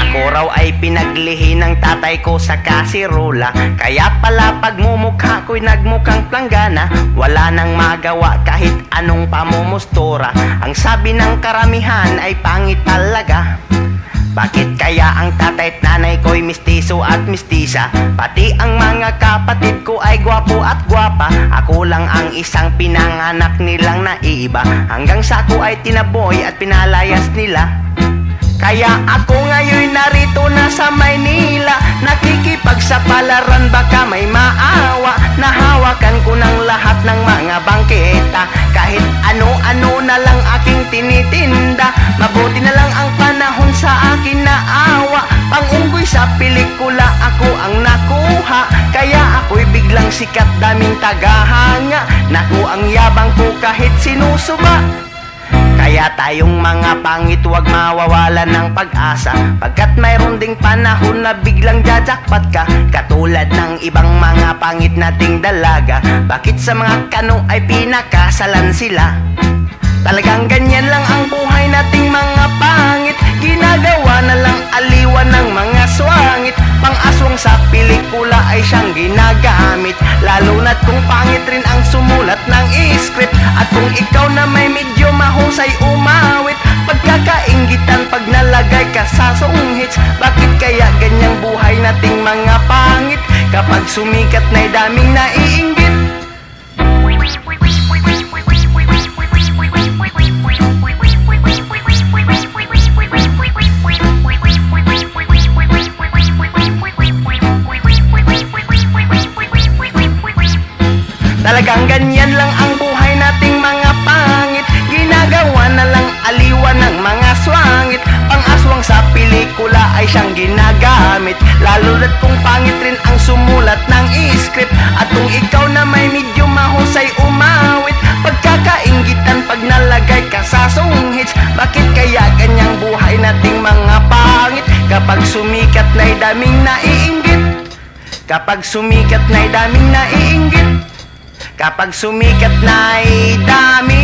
Ako raw ay pinaglihi ng tatay ko sa kasirola Kaya pala pagmumukha ko'y nagmukhang planggana Wala nang magawa kahit anong pamumustura Ang sabi ng karamihan ay pangit talaga bakit kaya ang tatay at nanay ko'y mistiso at mistisa? Pati ang mga kapatid ko ay gwapo at gwapa. Ako lang ang isang pinanganak nilang naiiba. Hanggang sa ako ay tinaboy at pinalayas nila. Kaya ako ngayon narito na sa Maynila. Nakikipagsapalaran baka may maawa. Nahawakan ko ng lahat ng mga bangketa. Kahit ano-ano pelikula ako ang nakuha. Kaya ako'y biglang sikat daming tagahanga. Naku ang yabang ko kahit sinusuba kaya tayong mga pangit wag mawawalan ng pag-asa. Pagkat mayroon ding panahon na biglang jajakpat ka Katulad ng ibang mga pangit nating dalaga. Bakit sa mga kano ay pinakasalan sila? Talagang ganyan Pang-aswang sa pelikula ay siyang ginagamit Lalo na't kung pangit rin ang sumulat ng script At kung ikaw na may medyo mahusay umawit Pagkakaingitan pag nalagay ka sa songhits Bakit kaya ganyang buhay nating mga pangit? Kapag sumikat na'y daming naiinggit Talagang ganyan lang ang buhay nating mga pangit. Ginagawa na lang aliwan ng mga swangit. Pang-aswang sa pelikula ay siyang ginagamit. Lalo na't kung pangit rin ang sumulat ng script At kung ikaw na may medyo mahusay umawit. Pagkakaingitan pag nalagay ka sa songhits Bakit kaya ganyang buhay nating mga pangit? Kapag sumikat na'y daming naiinggit Kapag sumikat na'y daming naiinggit Kapag sumikat na'y daming